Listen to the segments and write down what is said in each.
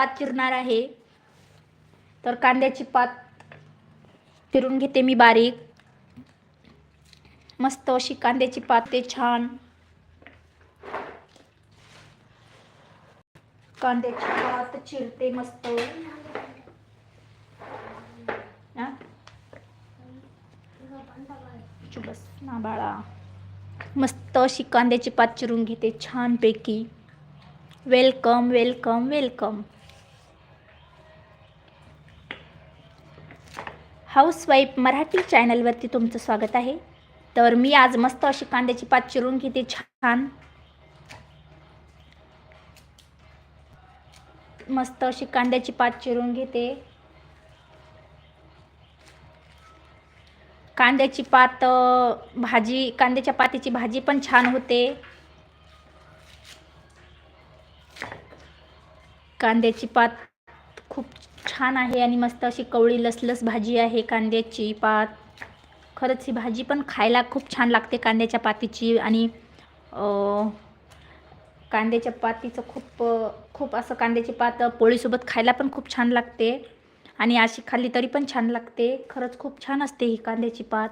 पात चिरणार आहे. तर कांद्याची पात चिरून घेते मी बारीक. मस्त अशी कांद्याची पाते छान. कांद्याची पात चिरते मस्त. बस ना बाळा. मस्त अशी कांद्याची पात चिरून घेते छानपैकी. Welcome welcome welcome housewife Marathi चॅनलवरती तुमचं स्वागत आहे. तर मी आज मस्त अशी कांद्याची पात चिरून घेते छान. मस्त अशी कांद्याची पात चिरून घेते. कांद्याची पात भाजी कांद्याच्या पातीची भाजी पण छान होते. कांद्याची पात खूप छान आहे आणि मस्त अशी कवळी लसलस भाजी आहे कांद्याची पात. खरंच ही भाजी पण खायला खूप छान लागते कांद्याच्या पातीची आणि कांद्याच्या पातीचं खूप खूप असं कांद्याची पात पोळीसोबत खायला पण खूप छान लागते आणि अशी खाल्ली तरी पण छान लागते. खरंच खूप छान असते ही कांद्याची पात.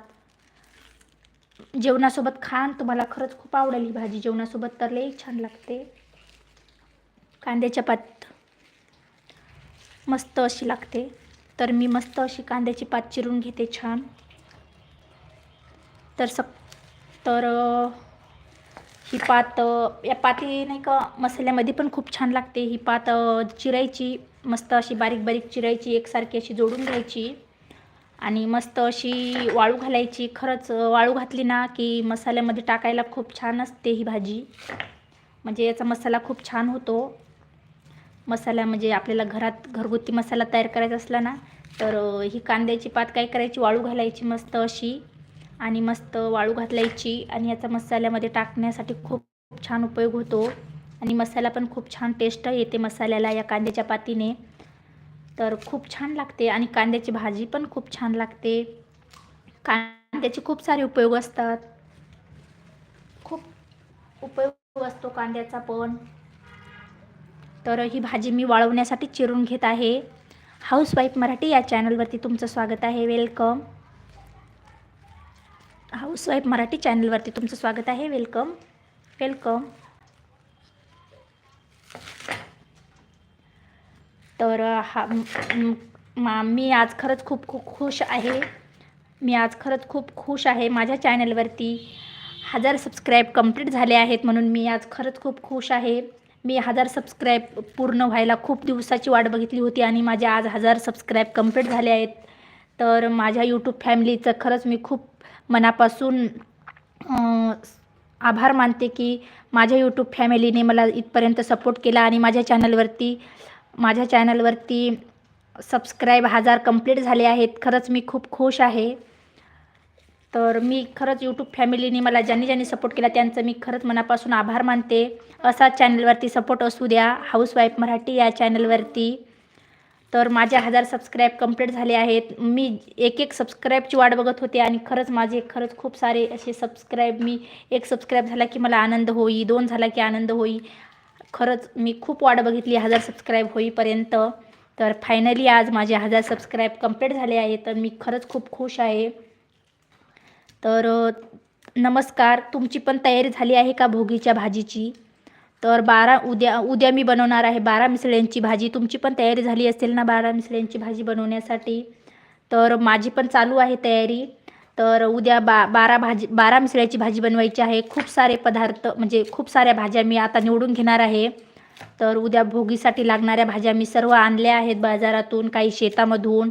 जेवणासोबत खान तुम्हाला खरंच खूप आवडेल ही भाजी. जेवणासोबत तर लई छान लागते. कांद्याच्या पात. मस्त अशी लागते. तर मी मस्त अशी कांद्याची पात चिरून घेते छान. तर सक तर ही पात या पाती नाही का मसाल्यामध्ये पण खूप छान लागते. ही पात चिरायची मस्त अशी बारीक बारीक चिरायची एकसारखी अशी जोडून घ्यायची. आणि मस्त अशी वाळू घालायची. खरंच वाळू घातली ना की मसाल्यामध्ये टाकायला खूप छान असते ही भाजी. म्हणजे याचा मसाला खूप छान होतो. मसाला म्हणजे आपल्याला घरात घरगुती मसाला तयार करायचा असला ना तर ही कांद्याची पात काय करायची? वाळू घालायची मस्त अशी आणि मस्त वाळू घातलायची आणि याचा मसाल्यामध्ये टाकण्यासाठी खूप छान उपयोग होतो आणि मसाला पण खूप छान टेस्ट येते मसाल्याला या कांद्याच्या पातीने. तर खूप छान लागते आणि कांद्याची भाजी पण खूप छान लागते. कांद्याचे खूप सारे उपयोग असतात. खूप उपयोग असतो कांद्याचा पण. तर ही भाजी मी वाळवण्यासाठी चिरून घेत आहे. हाऊसवाईफ मराठी या चॅनलवरती तुमचं स्वागत आहे. वेलकम हाऊसवाईफ मराठी चॅनलवरती तुमचं स्वागत आहे. वेलकम वेलकम तर हा मा- मी आज खरंच खूप खूप खुश आहे. मी आज खरंच खूप खुश आहे. माझ्या चॅनलवरती हजार सबस्क्राईब कंप्लीट झाले आहेत म्हणून मी आज खरंच खूप खुश आहे. मी हजार सबस्क्राईब पूर्ण व्हायला खूप दिवसाची वाट बघितली होती आणि माझे आज हजार सबस्क्राईब कंप्लीट झाले आहेत. तर माझ्या यूट्यूब फॅमिलीचं खरंच मी खूप मनापासून आभार मानते की माझ्या यूट्यूब फॅमिलीने मला इथपर्यंत सपोर्ट केला आणि माझ्या चॅनलवरती माझ्या चॅनलवरती सबस्क्राईब हजार कंप्लीट झाले आहेत. खरंच मी खूप खुश आहे. तर मी खरंच यूट्यूब फॅमिलीने मला ज्यांनी ज्यांनी सपोर्ट केला त्यांचं मी खरंच मनापासून आभार मानते. असाच चॅनलवरती सपोर्ट असू द्या हाऊसवाईफ मराठी या चॅनलवरती तर माझे हजार सबस्क्राईब कंप्लीट झाले आहेत. मी एक एक सबस्क्राईबची वाट बघत होते आणि खरंच माझे खरंच खूप सारे असे सबस्क्राईब मी एक सबस्क्राईब झाला की मला आनंद होई दोन झाला की आनंद होई. खरंच मी खूप वाट बघितली हजार सबस्क्राईब होईपर्यंत. तर फायनली आज माझे हजार सबस्क्राईब कंप्लीट झाले आहे तर मी खरंच खूप खुश आहे. तर नमस्कार. तुमची पण तयारी झाली आहे का भोगीच्या भाजीची? तर बारा उद्या उद्या मी बनवणार आहे बारा मिसळ्यांची भाजी. तुमची पण तयारी झाली असेल ना बारा मिसळ्यांची भाजी बनवण्यासाठी? तर माझी पण चालू आहे तयारी. तर उद्या बा बारा भाजी बारा मिसळ्याची भाजी बनवायची आहे. खूप सारे पदार्थ म्हणजे खूप साऱ्या भाज्या मी आता निवडून घेणार आहे. तर उद्या भोगीसाठी लागणाऱ्या भाज्या मी सर्व आणल्या आहेत बाजारातून काही शेतामधून.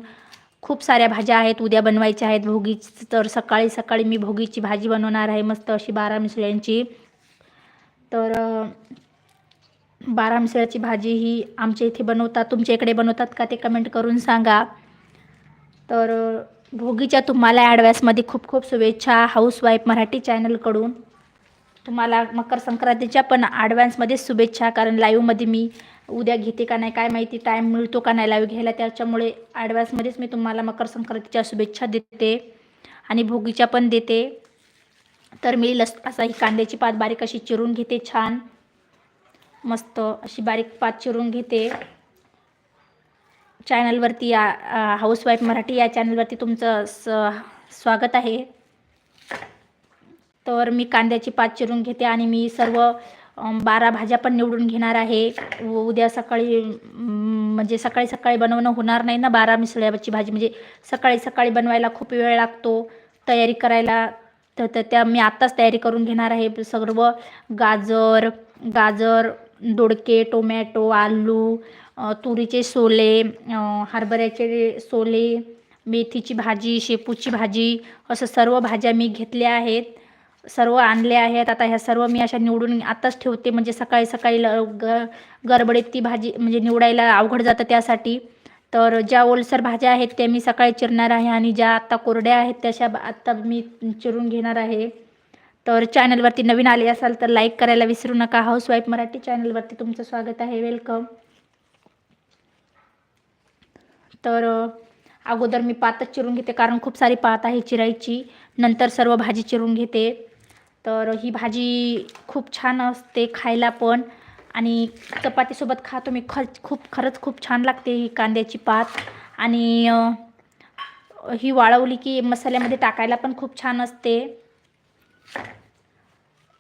खूप साऱ्या भाज्या आहेत उद्या बनवायच्या आहेत भोगीच. तर सकाळी सकाळी मी भोगीची भाजी बनवणार आहे मस्त अशी बारा मिसळ्यांची. तर बारा मिसळ्याची भाजी ही आमच्या इथे बनवतात. तुमच्या इकडे बनवतात का ते कमेंट करून सांगा. तर भोगीच्या तुम्हाला ॲडव्हान्समध्ये खूप खूप शुभेच्छा. हाऊसवाईफ मराठी चॅनलकडून. तुम्हाला मकर संक्रांतीच्या पण ॲडव्हान्समध्येच शुभेच्छा कारण लाईव्हमध्ये मी उद्या घेते का नाही काय माहिती टाईम मिळतो का नाही लाईव्ह घ्यायला. त्याच्यामुळे ॲडव्हान्समध्येच मी तुम्हाला मकर संक्रांतीच्या शुभेच्छा देते आणि भोगीच्या पण देते. तर मी लस असा ही कांद्याची पात बारीक अशी चिरून घेते छान. मस्त अशी बारीक पात चिरून घेते. चॅनलवरती या हाऊसवाईफ मराठी या चॅनलवरती तुमचं स स्वागत आहे. तर मी कांद्याची पात चिरून घेते आणि मी सर्व बारा भाज्या पण निवडून घेणार आहे. उद्या सकाळी म्हणजे सकाळी सकाळी बनवणं होणार नाही ना बारा मिसळ्याची भाजी. म्हणजे सकाळी सकाळी बनवायला खूप वेळ लागतो. तयारी करायला तर त्या मी आत्ताच तयारी करून घेणार आहे. सर्व गाजर गाजर दोडके टोमॅटो आलू तुरीचे सोले हरभऱ्याचे सोले मेथीची भाजी शेपूची भाजी असं सर्व भाज्या मी घेतल्या आहेत. सर्व आणले आहेत. आता ह्या सर्व मी अशा निवडून आत्ताच ठेवते. म्हणजे सकाळी सकाळी ल ग गडबडीत ती भाजी म्हणजे निवडायला अवघड जातं त्यासाठी. तर ज्या ओलसर भाज्या आहेत त्या मी सकाळी चिरणार आहे आणि ज्या आत्ता कोरड्या आहेत त्याशा आत्ता मी चिरून घेणार आहे. तर चॅनलवरती नवीन आले असाल तर लाईक करायला विसरू नका. हाऊसवाईफ मराठी चॅनलवरती तुमचं स्वागत आहे. वेलकम. तर अगोदर मी पातच चिरून घेते कारण खूप सारी पात आहे चिरायची. नंतर सर्व भाजी चिरून घेते. तर ही भाजी खूप छान असते खायला पण. आणि चपातीसोबत खातो मी ख खूप खरंच खूप छान लागते ही कांद्याची पात. आणि ही वाळवली की मसाल्यामध्ये टाकायला पण खूप छान असते.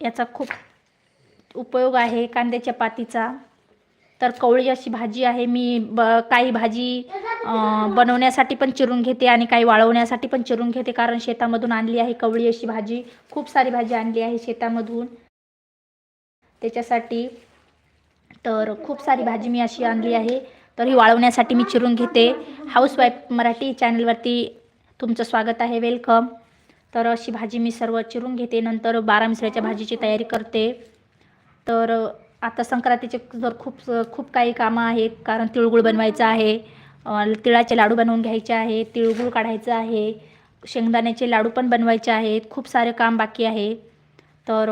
याचा खूप उपयोग आहे कांद्याच्या पातीचा. तर कवळी अशी भाजी आहे मी ब काही भाजी बनवण्यासाठी पण चिरून घेते आणि काही वाळवण्यासाठी पण चिरून घेते कारण शेतामधून आणली आहे कवळी अशी भाजी. खूप सारी भाजी आणली आहे शेतामधून. त्याच्यासाठी तर खूप सारी भाजी मी अशी आणली आहे. तर ही वाळवण्यासाठी मी चिरून घेते. हाऊसवाईफ मराठी चॅनलवरती तुमचं स्वागत आहे वेलकम. तर अशी भाजी मी सर्व चिरून घेते. नंतर बारा मिसळ्याच्या भाजीची तयारी करते. तर आता संक्रांतीचे जर खूप खूप काही कामं आहेत कारण तिळगुळ बनवायचं आहे तिळाचे लाडू बनवून घ्यायचे आहे तिळगुळ काढायचं आहे शेंगदाण्याचे लाडू पण बनवायचे आहेत खूप सारे काम बाकी आहे. तर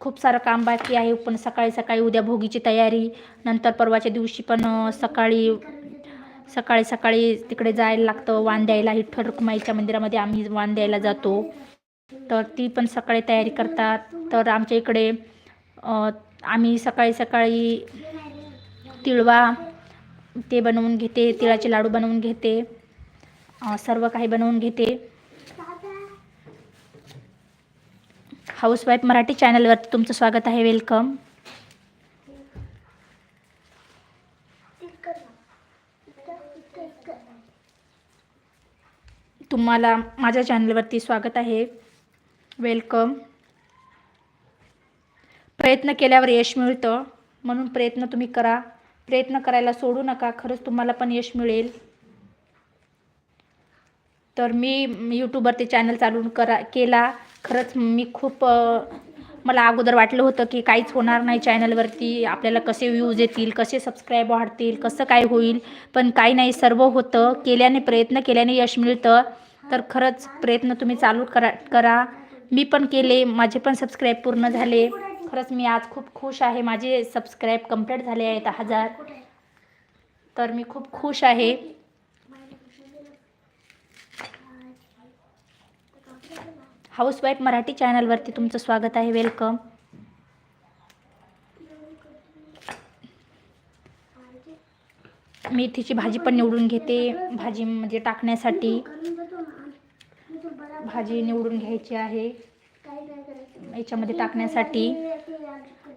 खूप सारं काम बाकी आहे. पण सकाळी सकाळी उद्या भोगीची तयारी नंतर परवाच्या दिवशी पण सकाळी सकाळी सकाळी तिकडे जायला लागतं वाण द्यायला विठ्ठल रुक्माईच्या मंदिरामध्ये आम्ही वाण द्यायला जातो. तर ती पण सकाळी तयारी करतात. तर आमच्या इकडे आम्ही सकाळी सकाळी तिळवा ते बनवून घेते तिळाचे लाडू बनवून घेते सर्व काही बनवून घेते. हाऊसवाईफ मराठी चॅनलवर तुमचं स्वागत आहे वेलकम. तुम्हाला माझ्या चॅनलवरती स्वागत आहे वेलकम. प्रयत्न केल्यावर यश मिळतं. म्हणून प्रयत्न तुम्ही करा. प्रयत्न करायला सोडू नका. खरंच तुम्हाला पण यश मिळेल. तर मी यूट्यूबवरती चॅनल चालू करा केला. खरंच मी खूप मला अगोदर वाटलं होतं की काहीच होणार नाही चॅनलवरती आपल्याला कसे व्ह्यूज येतील कसे सबस्क्राईब वाढतील कसं काय होईल. पण काही नाही सर्व होतं. केल्याने प्रयत्न केल्याने यश मिळतं. तर खरंच प्रयत्न तुम्ही चालू करा करा. मी पण केले. माझे पण सबस्क्राईब पूर्ण झाले. खरंच मी आज खूप खुश आहे. माझे सबस्क्राईब कंप्लीट झाले आहेत हजार. तर मी खूप खुश आहे. हाऊसवाईफ मराठी चॅनलवरती तुमचं स्वागत आहे. वेलकम मेथीची भाजी पण निवडून घेते. भाजी म्हणजे टाकण्यासाठी. भाजी निवडून घ्यायची आहे. याच्यामध्ये टाकण्यासाठी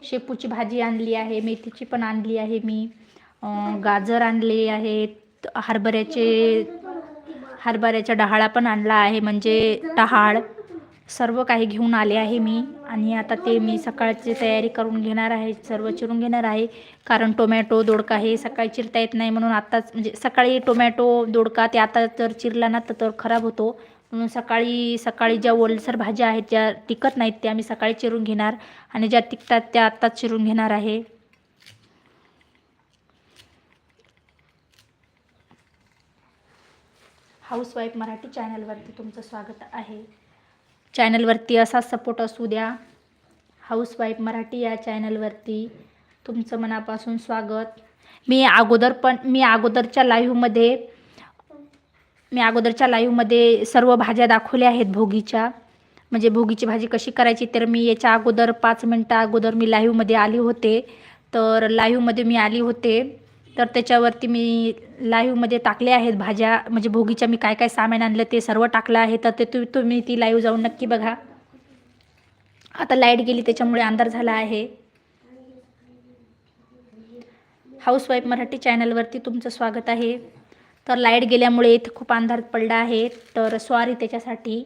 शेपूची भाजी आणली आहे मेथीची पण आणली आहे मी. गाजर आणले आहेत हरभऱ्याचे हरभऱ्याच्या डहाळा पण आणला आहे म्हणजे टहाळ सर्व काही घेऊन आले आहे मी. आणि आता ते मी सकाळची तयारी करून घेणार आहे सर्व चिरून घेणार आहे. कारण टोमॅटो दोडका हे सकाळी चिरता येत नाही म्हणून आत्ताच म्हणजे सकाळी टोमॅटो दोडका ते आता जर चिरला ना तर खराब होतो. म्हणून सकाळी सकाळी ज्या ओलसर भाज्या आहेत ज्या टिकत नाहीत त्या मी सकाळी चिरून घेणार आणि ज्या टिकतात त्या आत्ताच चिरून घेणार आहे. हाऊसवाईफ मराठी चॅनलवरती तुमचं स्वागत आहे. चॅनलवरती असा सपोर्ट असू द्या. हाऊसवाईफ मराठी या चॅनलवरती तुमचं मनापासून स्वागत. मी अगोदर पण मी अगोदरच्या लाईव्हमध्ये मी अगोदरच्या लाईव्हमध्ये सर्व भाज्या दाखवल्या आहेत भोगीच्या. म्हणजे भोगीची भाजी कशी करायची तर मी याच्या अगोदर पाच मिनटं अगोदर मी लाईव्हमध्ये आली होते. तर लाईव्हमध्ये मी आली होते. तर त्याच्यावरती मी लाईव्हमध्ये टाकले आहेत भाज्या. म्हणजे भोगीच्या मी काय काय सामान आणलं ते सर्व टाकलं आहे. तर ते तु तुम्ही ती लाईव्ह जाऊन नक्की बघा. आता लाइट गेली त्याच्यामुळे अंधार झाला आहे. हाऊसवाईफ मराठी चॅनलवरती तुमचं स्वागत आहे. तर लाइट गेल्यामुळे इथे खूप अंधार पडला आहे. तर सॉरी त्याच्यासाठी.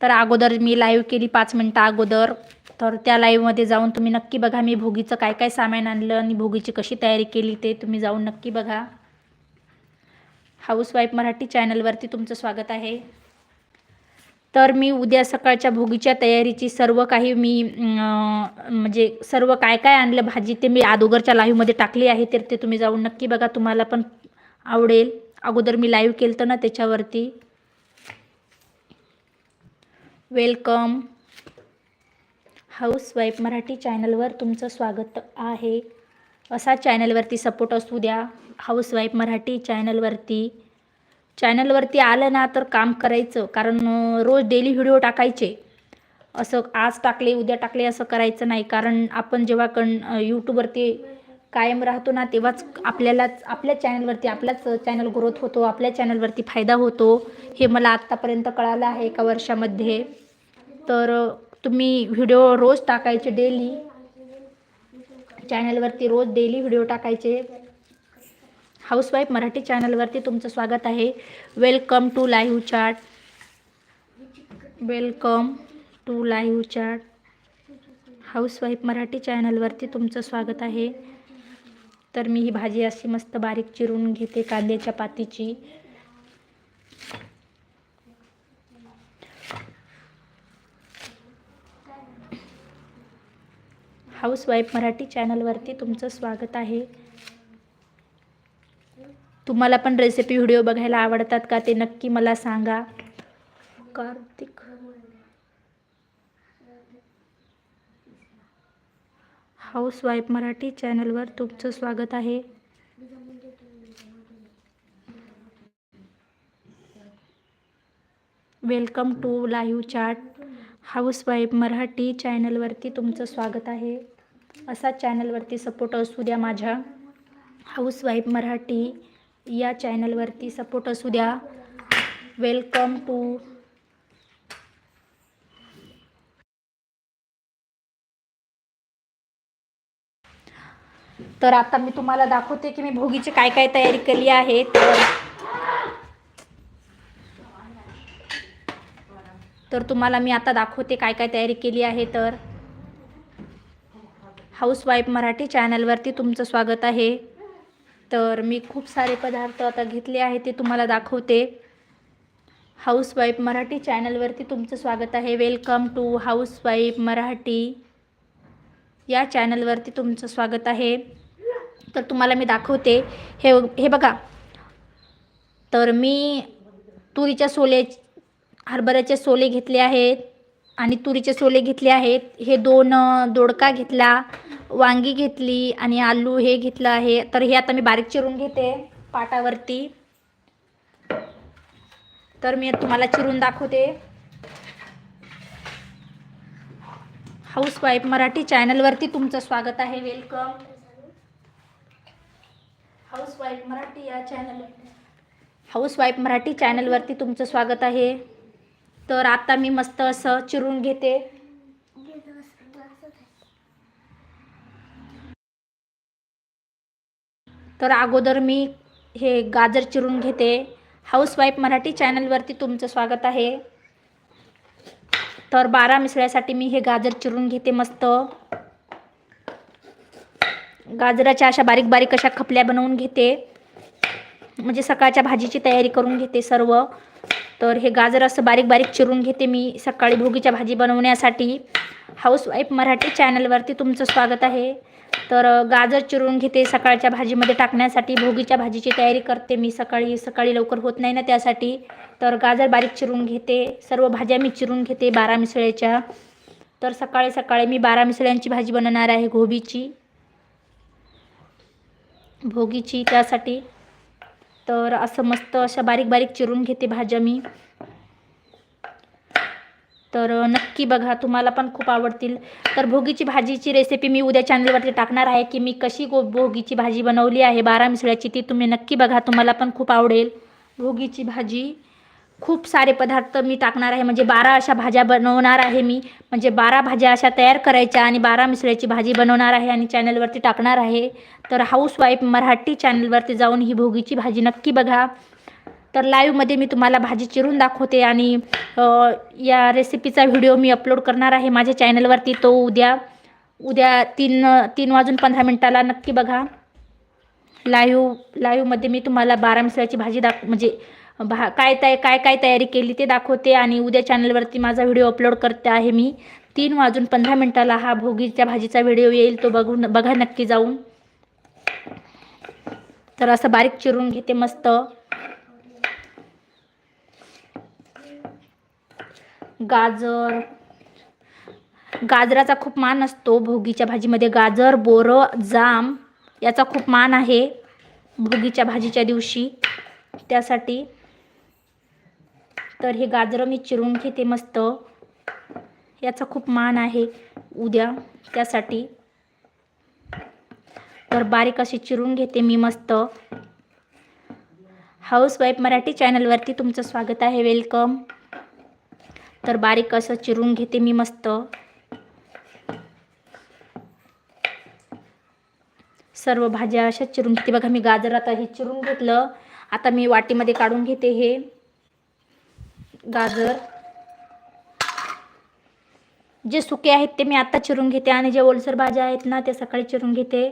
तर अगोदर मी लाईव्ह केली पाच मिनटं अगोदर. तर त्या लाईव्हमध्ये जाऊन तुम्ही नक्की बघा मी भोगीचं काय काय सामान आणलं आणि भोगीची कशी तयारी केली ते तुम्ही जाऊन नक्की बघा. हाऊसवाईफ मराठी चॅनलवरती तुमचं स्वागत आहे. तर मी उद्या सकाळच्या भोगीच्या तयारीची सर्व काही मी म्हणजे सर्व काय काय आणलं भाजी ते मी अगोदरच्या लाईव्हमध्ये टाकली आहे तर ते तुम्ही जाऊन नक्की बघा. तुम्हाला पण आवडेल. अगोदर मी लाईव्ह केलं होतं ना त्याच्यावरती. वेलकम. हाऊस वाईफ मराठी चॅनलवर तुमचं स्वागत आहे. असा चॅनलवरती सपोर्ट असू द्या. हाऊस वाईफ मराठी चॅनलवरती चॅनलवरती आलं ना तर काम करायचं. कारण रोज डेली व्हिडिओ टाकायचे. असं आज टाकले उद्या टाकले असं करायचं नाही. कारण आपण जेव्हा कण यूट्यूबवरती कायम राहतो ना तेव्हाच आपल्यालाच आपल्या चॅनलवरती आपलाच चॅनल ग्रोथ होतो. आपल्या चॅनलवरती फायदा होतो. हे मला आत्तापर्यंत कळालं आहे एका वर्षामध्ये. तर तुम्ही व्हिडिओ रोज टाकायचे डेली चॅनलवरती रोज डेली व्हिडिओ टाकायचे. हाऊसवाईफ मराठी चॅनलवरती तुमचं स्वागत आहे. Welcome to live chat welcome to live chat housewife Marathi चॅनलवरती तुमचं स्वागत आहे. तर मी ही भाजी अशी मस्त बारीक चिरून घेते कांद्याच्या पातीची. हाऊसवाईफ मराठी चॅनलवरती तुमचं स्वागत आहे. तुम्हाला पण रेसिपी व्हिडिओ बघायला आवडतात का ते नक्की मला सांगा. कार्तिक. हाऊसवाईफ मराठी चॅनलवर तुमचं स्वागत आहे. Welcome to live chat housewife Marathi चॅनलवरती तुमचं स्वागत आहे. असा चॅनलवरती सपोर्ट असू द्या माझ्या. हाऊसवाईफ मराठी. या चॅनलवरती सपोर्ट असू द्या. वेलकम टू तर आता मी तुम्हाला दाखवते की मी भोगीची काय काय तयारी केली आहे. तर तर तुम्हाला मी आता दाखवते काय काय तयारी केली आहे तर. हाऊसवाईफ मराठी चॅनलवरती तुमचं स्वागत आहे. तर मी खूप सारे पदार्थ आता घेतले आहे ते तुम्हाला दाखवते. हाऊसवाईफ मराठी चॅनलवरती तुमचं स्वागत आहे. Welcome to housewife Marathi. या चॅनलवरती तुमचं स्वागत आहे. तर तुम्हाला मी दाखवते. हे हे बघा. तर मी तुरीच्या सोले हरभऱ्याचे सोले घेतले आहेत आणि तुरीचे सोले घेतले आहेत. हे दोन दोडका घेतला. वांगी घेतली आणि आलू हे घेतलं आहे. तर हे आता मी बारीक चिरून घेते पाटावरती. तर मी तुम्हाला चिरून दाखवते. हाऊसवाईफ मराठी चॅनलवरती तुमचं स्वागत आहे. वेलकम हाऊसवाईफ मराठी या चॅनल हाऊसवाईफ मराठी चॅनलवरती तुमचं स्वागत आहे. तर आता मी मस्त असं चिरून घेते. तर अगोदर मी हे गाजर चिरून घेते. हाऊसवाईफ मराठी चॅनलवरती तुमचं स्वागत आहे. तर बारा मिसळ्यासाठी मी हे गाजर चिरून घेते मस्त. गाजराच्या अशा बारीक बारीक अशा खपल्या बनवून घेते. म्हणजे सकाळच्या भाजीची तयारी करून घेते सर्व. तर हे गाजर असं बारीक बारीक चिरून घेते मी सकाळी भोगीच्या भाजी बनवण्यासाठी. हाऊसवाईफ मराठी चॅनलवरती तुमचं स्वागत आहे. तर गाजर चिरून घेते सकाळच्या भाजीमध्ये टाकण्यासाठी. भोगीच्या भाजीची तयारी करते मी सकाळी. सकाळी लवकर होत नाही ना त्यासाठी. तर गाजर बारीक चिरून घेते. सर्व भाज्या मी चिरून घेते बारा मिसळ्याच्या. तर सकाळी सकाळी मी बारा मिसळ्यांची भाजी बनवणार आहे गोबीची भोगीची त्यासाठी. तर असं मस्त अशा बारीक बारीक चिरून घेते भाज्या मी. तर नक्की बघा तुम्हाला पण खूप आवडतील. तर भोगीची भाजीची रेसिपी मी उद्या चॅनलवरती टाकणार आहे की मी कशी गो भोगीची भाजी बनवली आहे बारा मिसळ्याची ती तुम्ही नक्की बघा तुम्हाला पण खूप आवडेल. भोगीची भाजी खूप सारे पदार्थ मी टाकणार आहे म्हणजे बारा अशा भाज्या बनवणार आहे मी. म्हणजे बारा भाज्या अशा तयार करायच्या आणि बारा मिसळ्याची भाजी बनवणार आहे आणि चॅनलवरती टाकणार आहे. तर हाऊसवाईफ मराठी चॅनलवरती जाऊन ही भोगीची भाजी नक्की बघा. तर लाईव्हमध्ये मी तुम्हाला भाजी चिरून दाखवते आणि या रेसिपीचा व्हिडिओ मी अपलोड करणार आहे माझ्या चॅनलवरती तो उद्या उद्या तीन तीन वाजून पंधरा मिनटाला नक्की बघा. लाईव्ह लाईव्हमध्ये मी तुम्हाला बारा मिसळाची भाजी दाख म्हणजे भा काय तय काय काय तयारी केली ते दाखवते आणि उद्या चॅनलवरती माझा व्हिडिओ अपलोड करते आहे मी. तीन वाजून पंधरा मिनटाला हा भोगीच्या भाजीचा व्हिडिओ येईल तो बघून बघा नक्की जाऊन. तर असं बारीक चिरून घेते मस्त. गाजर. गाजराचा खूप मान असतो भोगीच्या भाजीमध्ये. गाजर बोरं जाम याचा खूप मान आहे भोगीच्या भाजीच्या दिवशी. त्यासाठी तर हे गाजरं मी चिरून घेते मस्त. याचा खूप मान आहे उद्या त्यासाठी. तर बारीक अशी चिरून घेते मी मस्त. हाऊसवाईफ मराठी चॅनलवरती तुमचं स्वागत आहे. वेलकम. तर बारीक असं चिरून घेते मी मस्त. सर्व भाज्या अशा चिरून घेते. बघा मी गाजर आता हे चिरून घेतलं. आता मी वाटीमध्ये काढून घेते हे. गाजर. जे सुके आहेत ते मी आत्ता चिरून घेते. आणि जे ओलसर भाज्या आहेत ना ते सकाळी चिरून घेते.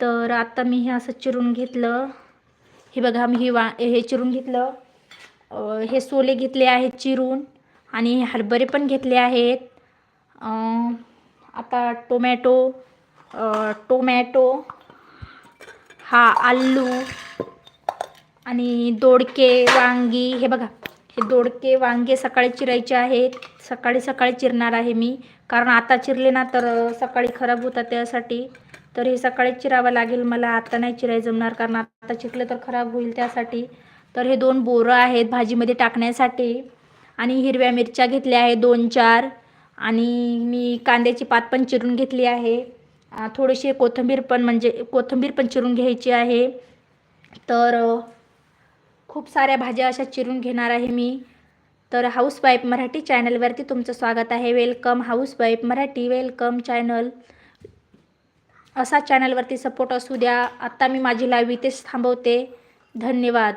तर आता मी हे असं चिरून घेतलं. हे बघा मी हे वा हे चिरून घेतलं. हे सोले घेतले आहेत चिरून. आणि हरभरे पण घेतले आहेत. आता टोमॅटो टोमॅटो हा आलू आणि दोडके वांगी. हे बघा हे दोडके वांगे सकाळी चिरायचे आहेत. सकाळी सकाळी चिरणार आहे मी. कारण आता चिरले ना तर सकाळी खराब होतात त्यासाठी. तर हे सकाळी चिरावं लागेल. मला आता नाही चिराय जमणार कारण आता चिरलं तर खराब होईल त्यासाठी. तर हे दोन बोरं आहेत भाजीमध्ये टाकण्यासाठी. आणि हिरव्या मिरच्या घेतल्या आहे दोन चार. आणि मी कांद्याची पात पण चिरून घेतली आहे. थोडीशी कोथिंबीर पण म्हणजे कोथिंबीर पण चिरून घ्यायची आहे. तर खूप साऱ्या भाज्या अशा चिरून घेणार आहे मी. तर हाऊसवाईफ मराठी चॅनलवरती तुमचं स्वागत आहे. Welcome housewife Marathi welcome channel. असा चॅनलवरती सपोर्ट असू द्या. आत्ता मी माझी लाईव्ह इथेच थांबवते. धन्यवाद.